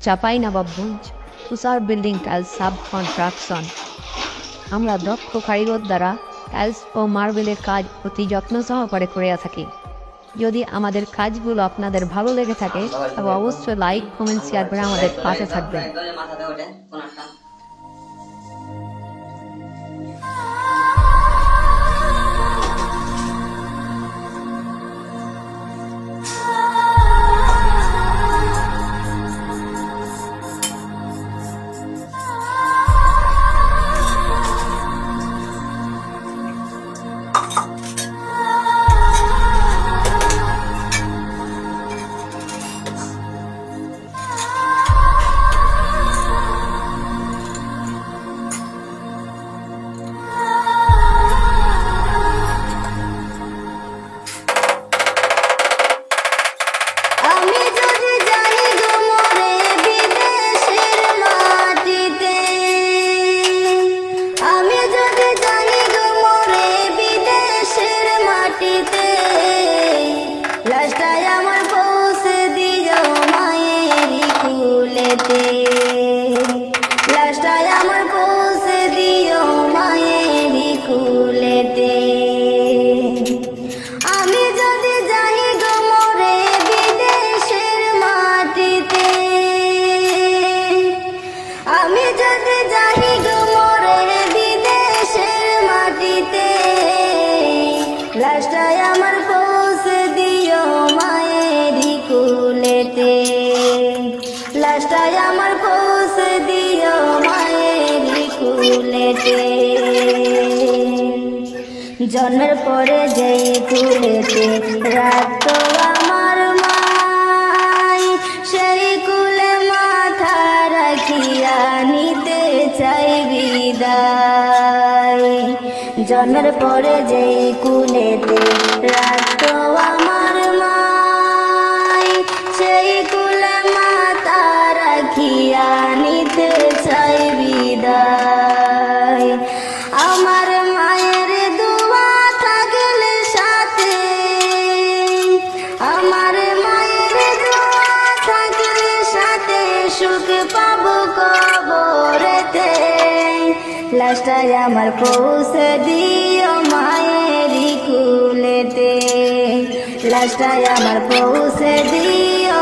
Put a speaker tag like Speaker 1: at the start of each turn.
Speaker 1: চাপাই বুঞ্জ Tushar building tiles sub contraction আমরা দক্ষ কারিগর দ্বারা টাইলস ও মার্বেলের কাজ অতি যত্ন সহকারে করে থাকি। যদি আমাদের কাজগুলো আপনাদের ভালো লেগে থাকে, তবে অবশ্যই লাইক কমেন্ট শেয়ার করে আমাদের পাশে থাকবেন।
Speaker 2: কুলেতে লাস্টায় আমার পৌঁছে দিও মায়েরই কুলেতে। আমি যদি যাই গো মরে বিদেশের মাটিতে। আমি যদি যাই গো মরে বিদেশের মাটিতে। লাস্টায় আমার আমার পৌঁছে দিও মায়েরই কুলেতে। জন্মের পরে যেই কুলেতে রাখতো আমার মাই, সেই কুলে মাথা রাখিয়া নিতে চাই বিদায়। জন্মের পরে যেই কুলেতে রাখতো আমার আমার মায়ের দোয়া থাকলে সাথে। আমার মায়ের থাকলে সাথে সুখ পাবো কবরেতে। লাস্টায় আমার পৌঁছে দিও মায়েরই কুলেতে। লাস্টায় আমার পৌঁছে দিও